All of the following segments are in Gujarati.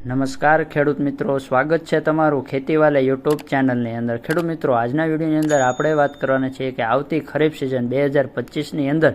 નમસ્કાર ખેડૂત મિત્રો, સ્વાગત છે તમારું ખેતીવાલા યુટ્યુબ ચેનલની અંદર. ખેડૂત મિત્રો, આજના વિડીયોની અંદર આપણે વાત કરવાના છીએ કે આવતી ખરીફ સિઝન બે હજાર પચીસની અંદર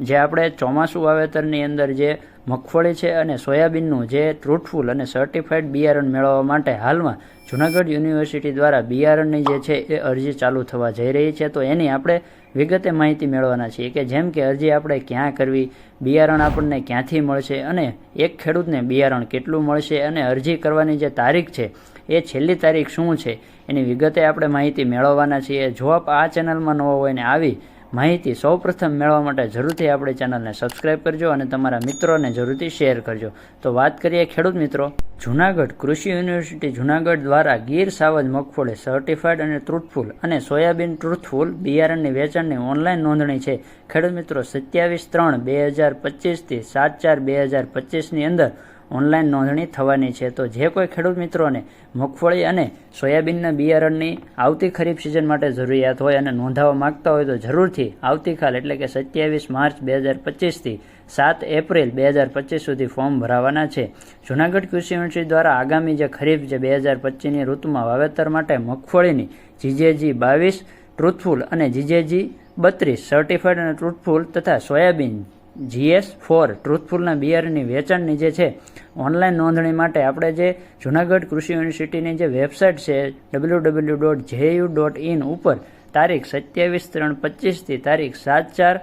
જે આપણે ચોમાસું વાવેતરની અંદર જે મગફળી છે અને સોયાબીનનું જે ટ્રુથફુલ અને સર્ટિફાઈડ બિયારણ મેળવવા માટે હાલમાં જુનાગઢ યુનિવર્સિટી દ્વારા બિયારણની જે છે એ અરજી ચાલુ થવા જઈ રહી છે. તો એની આપણે વિગતે માહિતી મેળવવાના છીએ કે જેમ કે અરજી આપણે ક્યાં કરવી, બિયારણ આપણને ક્યાંથી મળશે અને એક ખેડૂતને બિયારણ કેટલું મળશે અને અરજી કરવાની જે તારીખ છે, એ છેલ્લી તારીખ શું છે, એની વિગતે આપણે માહિતી મેળવવાના છીએ. જો આપ આ ચેનલમાં નવો હોય ને આવી માહિતી સૌપ્રથમ મેળવવા માટે જરૂરથી આપણી ચેનલને સબસ્ક્રાઇબ કરજો અને તમારા મિત્રોને જરૂરથી શેર કરજો. તો વાત કરીએ ખેડૂત મિત્રો. જુનાગઢ કૃષિ યુનિવર્સિટી જુનાગઢ દ્વારા ગીર સાવજ મગફળી સર્ટિફાઈડ અને ટ્રુથફુલ અને સોયાબીન ટ્રુથફુલ બિયારણની વેચાણની ઓનલાઈન નોંધણી છે. ખેડૂત મિત્રો, સત્યાવીસ ત્રણ બે હજાર પચીસથી સાત ચાર બે હજાર પચીસની અંદર ઓનલાઈન નોંધણી થવાની છે. તો જે કોઈ ખેડૂત મિત્રોને મગફળી અને સોયાબીનના બિયારણની આવતી ખરીફ સિઝન માટે જરૂરિયાત હોય અને નોંધાવવા માગતા હોય તો જરૂરથી આવતીકાલ, એટલે કે સત્યાવીસ માર્ચ બે હજાર પચીસથી સાત એપ્રિલ બે હજાર પચીસ સુધી ફોર્મ ભરાવાના છે. જૂનાગઢ કૃષિ યુનિવર્સિટી દ્વારા આગામી જે ખરીફ જે બે હજાર પચીસની ઋતુમાં વાવેતર માટે મગફળીની જીજેજી બાવીસ, ટ્રુથફુલ અને જીજેજી બત્રીસ, સર્ટિફાઈડ અને ટ્રુથફુલ તથા સોયાબીન જીએસ ફોર, ટ્રુથફુલના બિયારણની વેચાણની જે છે, ઓનલાઈન નોંધણી માટે આપણે જે જુનાગઢ કૃષિ યુનિવર્સિટીની જે વેબસાઇટ છે W W dot JU dot in ઉપર તારીખ સત્યાવીસ ત્રણ પચીસથી તારીખ સાત ચાર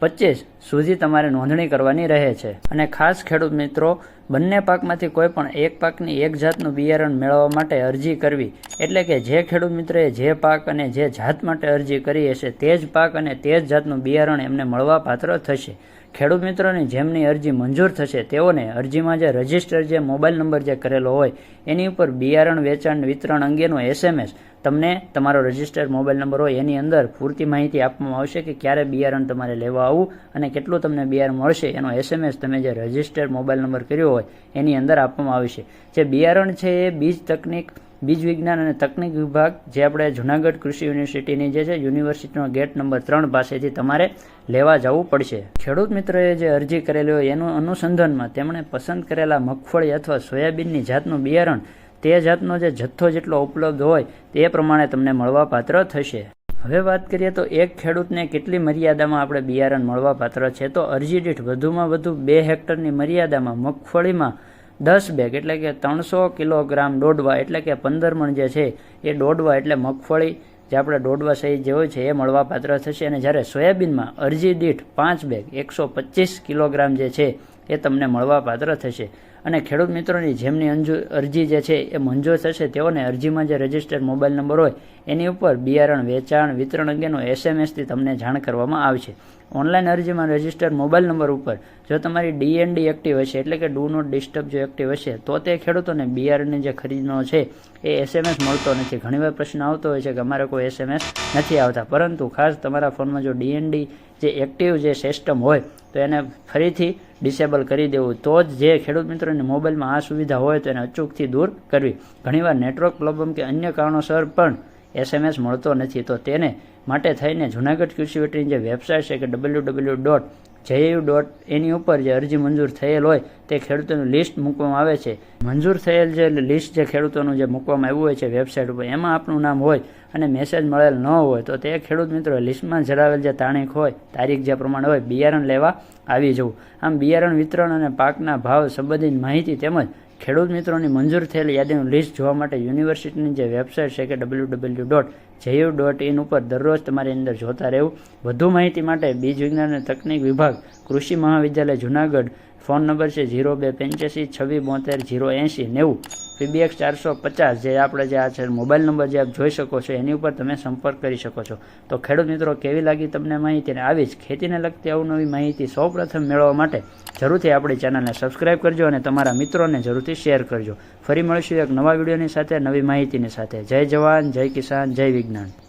પચીસ સુધી તમારે નોંધણી કરવાની રહે છે. અને ખાસ ખેડૂત મિત્રો, બંને પાકમાંથી કોઈ પણ એક પાકની એક જાતનું બિયારણ મેળવવા માટે અરજી કરવી, એટલે કે જે ખેડૂત મિત્રએ જે પાક અને જે જાત માટે અરજી કરી હશે, તે જ પાક અને તે જ જાતનું બિયારણ એમને મળવા પાત્ર થશે. ખેડૂત મિત્રોની જેમની અરજી મંજૂર થશે, તેઓને અરજીમાં જે રજિસ્ટર જે મોબાઈલ નંબર જે કરેલો હોય, એની ઉપર બિયારણ વેચાણ વિતરણ અંગેનો એસએમએસ તમને તમારો રજિસ્ટર મોબાઈલ નંબર હોય, એની અંદર પૂરતી માહિતી આપવામાં આવશે કે ક્યારે બિયારણ તમારે લેવા આવવું અને કેટલું તમને બિયારણ મળશે? એનો એસએમએસ તમે જે રજિસ્ટર્ડ મોબાઈલ નંબર કર્યો હોય, એની અંદર આપવામાં આવશે જે બિયારણ છે એ બીજ તકનીક, બીજ વિજ્ઞાન અને તકનીક વિભાગ જે આપણે જુનાગઢ કૃષિ યુનિવર્સિટીની જે છે, યુનિવર્સિટીનો ગેટ નંબર ત્રણ પાસેથી તમારે લેવા જવું પડશે. ખેડૂત મિત્રએ જે અરજી કરેલી હોય, એનું અનુસંધાનમાં તેમણે પસંદ કરેલા મગફળી અથવા સોયાબીનની જાતનું બિયારણ તે જાતનો જે જથ્થો જેટલો ઉપલબ્ધ હોય, તે પ્રમાણે તમને મળવાપાત્ર થશે. હવે વાત કરીએ તો એક ખેડૂતને કેટલી મર્યાદામાં આપણે બિયારણ મળવા પાત્ર છે? તો અરજી દીઠ વધુમાં વધુ બે હેક્ટરની મર્યાદામાં મગફળીમાં દસ બેગ, એટલે કે ત્રણસો કિલોગ્રામ દોડવા, એટલે કે પંદર મણ જે છે એ દોડવા, એટલે મગફળી જે આપણે દોડવા સહિત જે હોય છે એ મળવા પાત્ર થશે. અને જ્યારે સોયાબીનમાં અરજી દીઠ પાંચ બેગ, એકસો પચીસ કિલોગ્રામ જે છે એ તમને મળવા પાત્ર થશે. અને ખેડૂત મિત્રોની જેમની અંજુ અરજી જે છે એ મંજૂર થશે, તેઓને અરજીમાં જે રજિસ્ટર્ડ મોબાઈલ નંબર હોય, એની ઉપર બિયારણ વેચાણ વિતરણ અંગેનો એસએમએસથી તમને જાણ કરવામાં આવશે. ઓનલાઈન અરજીમાં રજિસ્ટર્ડ મોબાઈલ નંબર ઉપર જો તમારી ડીએનડી એક્ટિવ હશે, એટલે કે ડુ નોટ ડિસ્ટર્બ જો એક્ટિવ હશે, તો તે ખેડૂતોને બિયારણની જે ખરીદનો છે, એ એસએમએસ મળતો નથી. ઘણીવાર પ્રશ્ન આવતો હોય છે કે અમારે કોઈ એસએમએસ નથી આવતા. પરંતુ ખાસ તમારા ફોનમાં જો ડીએનડી જે એક્ટિવ જે સિસ્ટમ હોય, તો એને ફરીથી ડિસેબલ કરી દેવું. તો જ જે ખેડૂત મિત્રોને મોબાઈલમાં આ સુવિધા હોય, તો એને અચૂકથી દૂર કરવી. ઘણીવાર નેટવર્ક પ્રોબ્લેમ કે અન્ય કારણોસર પણ એસએમએસ મળતો નથી. તો તેને માટે થઈને જુનાગઢ કૃષિ વેટરીની જે વેબસાઇટ છે કે W W dot JU dot એની ઉપર જે અરજી મંજૂર થયેલ હોય તે ખેડૂતોનું લિસ્ટ મૂકવામાં આવે છે. મંજૂર થયેલ જે લિસ્ટ જે ખેડૂતોનું જે મૂકવામાં આવ્યું હોય છે, વેબસાઇટ ઉપર, એમાં આપનું નામ હોય અને મેસેજ મળેલ ન હોય તો તે ખેડૂત મિત્રો લિસ્ટમાં જણાવેલ જે તારીખ હોય, તારીખ જે પ્રમાણે હોય, બિયારણ લેવા આવી જવું. આમ બિયારણ વિતરણ અને પાકના ભાવ સંબંધિત માહિતી તેમજ ખેડૂત મિત્રોની મંજૂર થયેલ યાદીનું લિસ્ટ જોવા માટે યુનિવર્સિટીની જે વેબસાઇટ છે કે W W dot JU dot in ઉપર દરરોજ તમારી અંદર જોતા રહેવું. વધુ માહિતી માટે બીજ વિજ્ઞાન અને તકનીક વિભાગ કૃષિ મહાવિદ્યાલય જુનાગઢ ફોન નંબર છે ઝીરો બે પંચ્યાસી, છવ્વીસ, બોતેર, ઝીરો એંશી, નેવું. પીબીએક્સ ચારસો પચાસ જે આપણે જે આ છે મોબાઈલ નંબર જે આપ જોઈ શકો છો, એની ઉપર તમે સંપર્ક કરી શકો છો. તો ખેડૂત મિત્રો, કેવી લાગી તમને માહિતી અને આવી જ ખેતીને લગતી અવનવી માહિતી સૌપ્રથમ મેળવવા માટે જરૂરથી આપણી ચેનલને સબસ્ક્રાઇબ કરજો અને તમારા મિત્રોને જરૂરથી શેર કરજો. ફરી મળીશું એક નવા વિડીયોની સાથે, નવી માહિતીની સાથે. જય જવાન, જય કિસાન, જય વિજ્ઞાન.